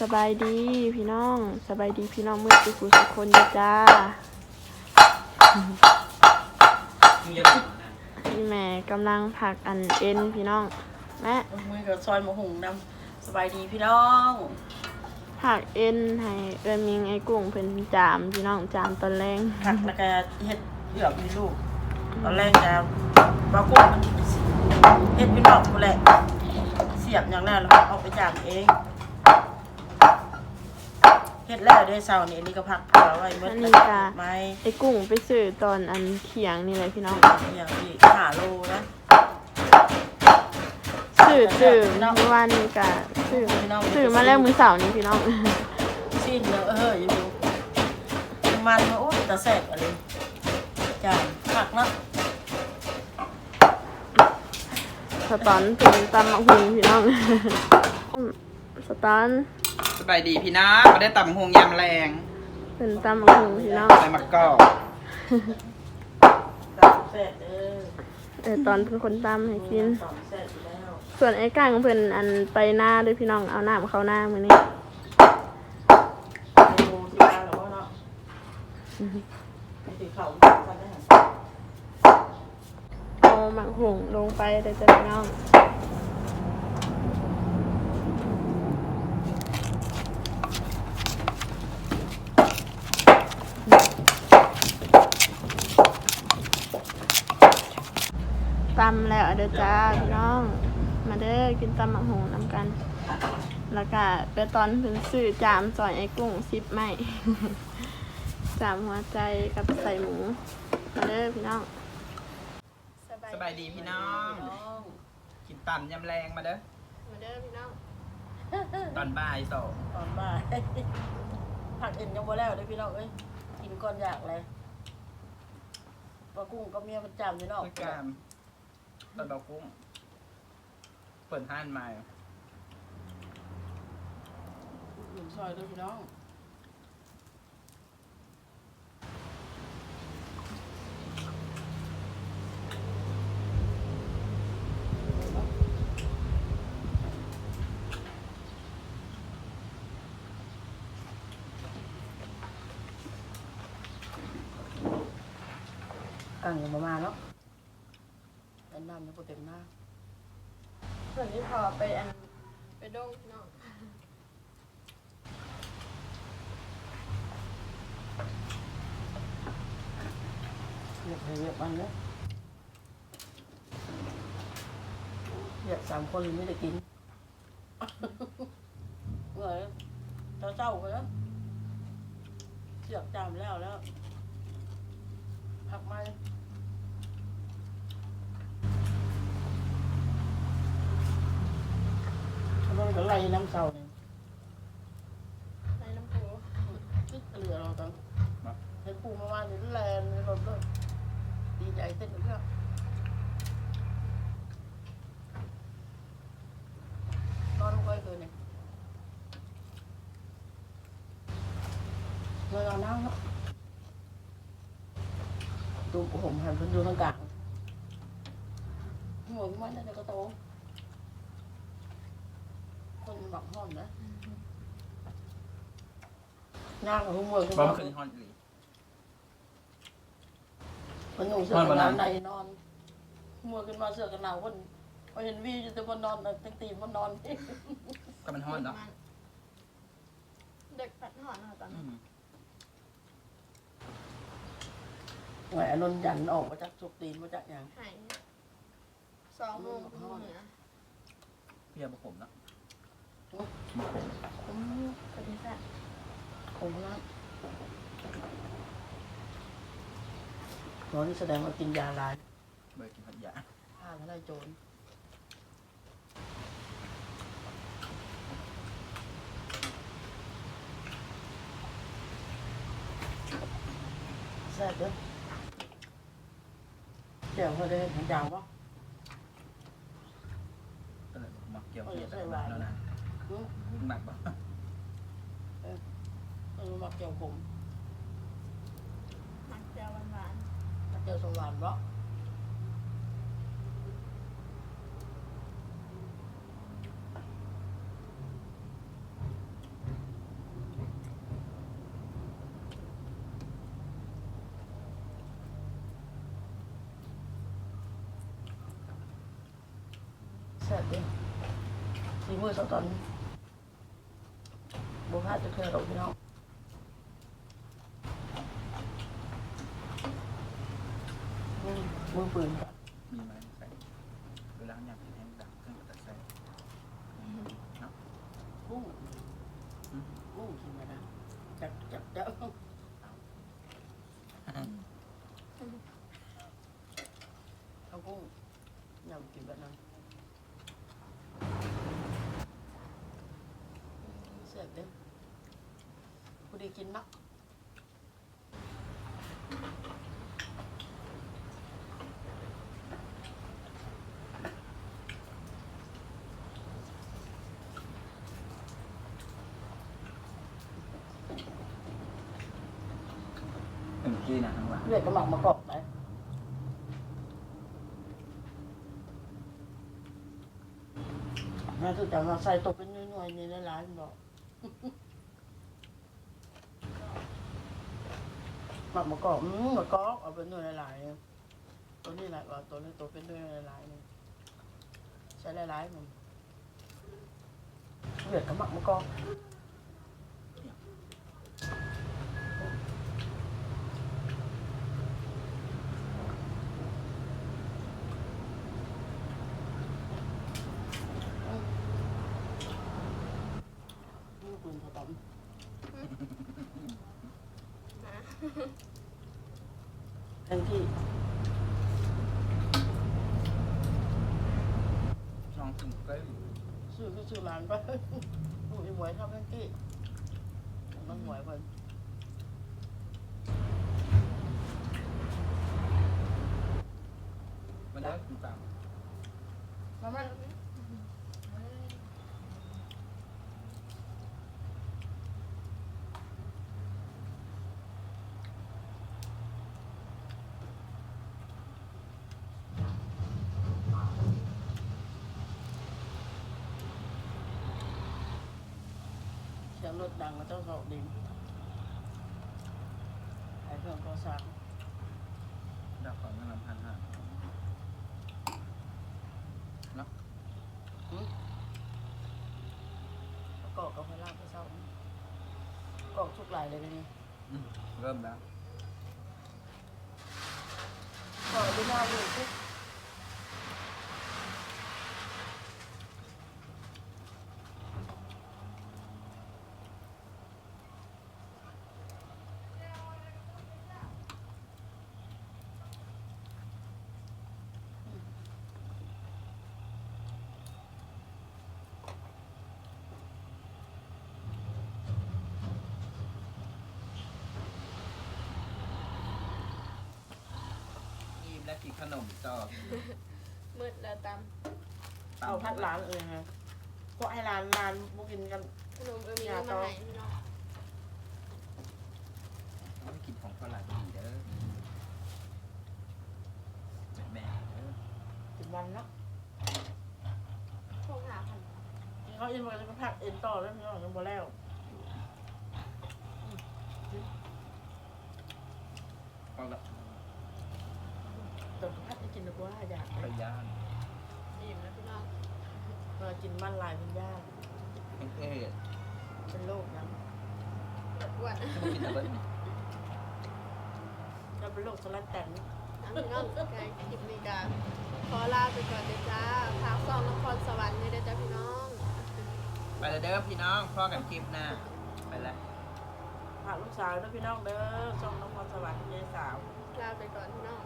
สบายดีพี่น้องสบายดีพี่น้องเมื่อสุขุสุกคนเด้อจ้ามึงอย่าพูดนะพี่แม่กำลังผักอันเอ็นพี่น้องแม่มือกับซอยหมูหุงนำสบายดีพี่น้องผักเอ็นให้เอินมิงไอ้กุ้งเพิ่นจามพี่น้องจามตอนแรงผักแล้วก็เฮ็ดเหยือกมีลูกตอนแรกจะบากุ้งมันเฮ็ดพี่น้องกูแหละเสียบอย่างนั้นแล้วเอาไปจามเอง เฮ็ดแล้วได้เช้านี้อันนี้ก็ผักเผื่อไว้เมื่ออันนี้กะไม้ไอ้กุ้งไปซื้อตอนอันเขียงนี่เลยพี่น้องอย่างที่หาโลนะซื้อซื้อเมื่อวานนี้กะซื้อซื้อมาแล้วมื้อเสาร์นี้พี่น้องสิ้นเนอะเฮ้ยอยู่มันมาโอ้ยตะแสบอะไรจามผักเนาะสตอนเป็นตำมะฮุงพี่น้อง สตอนส บายดีพี่น้องมาได้ตำหงยำแรงเป็นตำมะฮุงพี่น้องใส่มะกอกตะแสบเออเออตอนเป็นคนตำให้กินตะแสบอยู่แล้วส่วนไอ้ก้างเพิ่นอันไปหน้าด้วยพี่น้องเอาน้ำเข้าหน้ามื้อนี้เมนูที่บ้านเราเนาะไม่ติดเขากันได้เอาหมักหุงลงไปเดี๋ยวจะพี่น้อง แล้วเด้อจ้าพี่น้อง มาเด้อกินตำหมักหุงน้ำกัน แล้วก็ไปตอนเพิ่นซื้อจามซอยไอ้กุ้งซิปไหมจามหัวใจกับใส่หมู มาเด้อพี่น้องสบายดีพี่น้อง กินตำยำแรงมาเด้อ มาเด้อพี่น้อง ตอนบ่ายสองตอนบ่ายผักเอ็นยังบ่แล้วเด้อพี่น้องเอ้ย กินก่อนอยากเลยปลากุ้งก็เมียมันจำอยู่เนาะเมื่อกาม ตอนเบากุ้ง เปิดห้านมาหนึ่งซอยเด้อพี่น้องอ่างประมาณเนาะ นน้ำยังบ่เต็มหน้าส่วนนี้พอไปอันไปดงน้องเรียกให้เรียกมันเนาะเรียกสามคนไม่ได้กินเมื่อยเจ้าเจ้าไปแล้วเสียกจามแล้วแล้ว ผักไม้ทำไมมันก็ไล่น้ำเศร้าเนี่ยใส่น้ำปูชุดเหลือเราตั้งเห็นปูมาว่านี่แลนในรถเลยดีใจเต้นเรื่องนอนลงไปเกินเนี่ยเงยเอานั่งเนาะตูผมหันเพิ่นดูทางกลางหัวมันนั่นก็โต คนบักห้อมนะย่างกับหัวขึ้นบ่มามขึ้นฮอนอีหลีมันอยู่เสื้อกันหนาวในนอนหัวขึ้นมาเสื้อกันหนาวคนพอเห็นวีอยู่แต่บนนอนตั้งตีมันนอนก็มันฮอนเนาะเด็กปัดหอนค่ะตอนอืมแหวนนนยันออกมาจากสุกตีนมาจากอย่างหายสองโมงเหนือเพียบผมเนาะ อืมปฏิเสธคงรักนอนนี่แสดงว่ากินยาลายเบอร์กินผัดยาฆ่าไม่ได้โจรแซ่บเด้อเดี๋ยวเขาได้เห็นยาวปะก็เลยมาเกี่ยวเออเกี่ยวใส่กับหวานแล้วนะ mặt bỏ à? ờ, ừ, mặt trầu khủng mặt trầu anh bạn mặt trầu sông đó Hãy subscribe cho kênh Ghiền Mì Gõ Để không bỏ lỡ những video hấp dẫn เกี่ยวสว่านปะฝีมือตอนบุพาจะเคยหรอกพี่น้องอืมมือปืนก่อนมีไหมใส่เวลาอยากกินแห้งดังเครื่องตัดใส่เนาะกุ้งอืมกุ้งกินมาได้จับจับจับเอากุ้งยำกินแบบนั้นเสร็จเด้อ ผู้ดีกินนักหนึ่งที่นะข้างหลังเลือดกระหม่อมมากรอบไหมแม่ตื่นแต่มาใส่ตกเป็นหน่วยๆในร้านบอก หมักมะกอกอืมมะกอกเอาเป็นหน่วยหลายๆตัวนี้หลายกว่าตัวนี้ตัวเป็นหน่วยหลายๆนี่ใช้หลายๆมันเลือดกับหมักมะกอกนี่ปืนสตอมแทนที่ลองถึงก็ซื้อก็ซื้อร้านไปดูไอ้หมวยทำแทนที่มันหมวยเพิ่นมันได้คุณตาม มามันเสียง รถดังมาต้องสอบดินไอ้เครื่องก่อสร้างดาวของเงินลำพันห้าเนาะกอกกับพลาไปเศร้ากอกทุกหลายเลยนี่อืมเริ่มแล้วกอกด้วยหน้าดูทุกอิ่มแล้วกิ นขนมต่อมืดแล้วตเอาพัดร้านเองฮะก็ให้ร้านร้านบุกินกันำขนมเออมีอย่ามาต่อให้พี่น้องไม่กินของฝรั่งดีเด้อแม่ๆเด้อถึงวันเนาะพวกหาพันเขาอินมันจะพักเอ็นต่อแล้วพี่น้องยังบ่แล้วเอาละ แต่พักจะกินแต่กูว่าอยากไปย่านอิ่มแล้วพี่น้องมากินมันลายเป็นย่างเอ๊ะเป็นโรคนะปิดอ้วนจะมากินอะไรนี่ก็เป็นโรคสลัดแตนน้ำพี่น้องไกลคลิปนี้กันขอลาไปก่อนเด้อจ้าพักซองนครสวรรค์เลยเด้อจ้าพี่น้อง ไปเลยเด้อพี่น้องพ่อกันคลิปหน้าไปเลยพาลูกสาวด้วยพี่น้องเด้อส่งน้องพรสวรรค์ยายสาว ลาไปก่อนพี่น้อง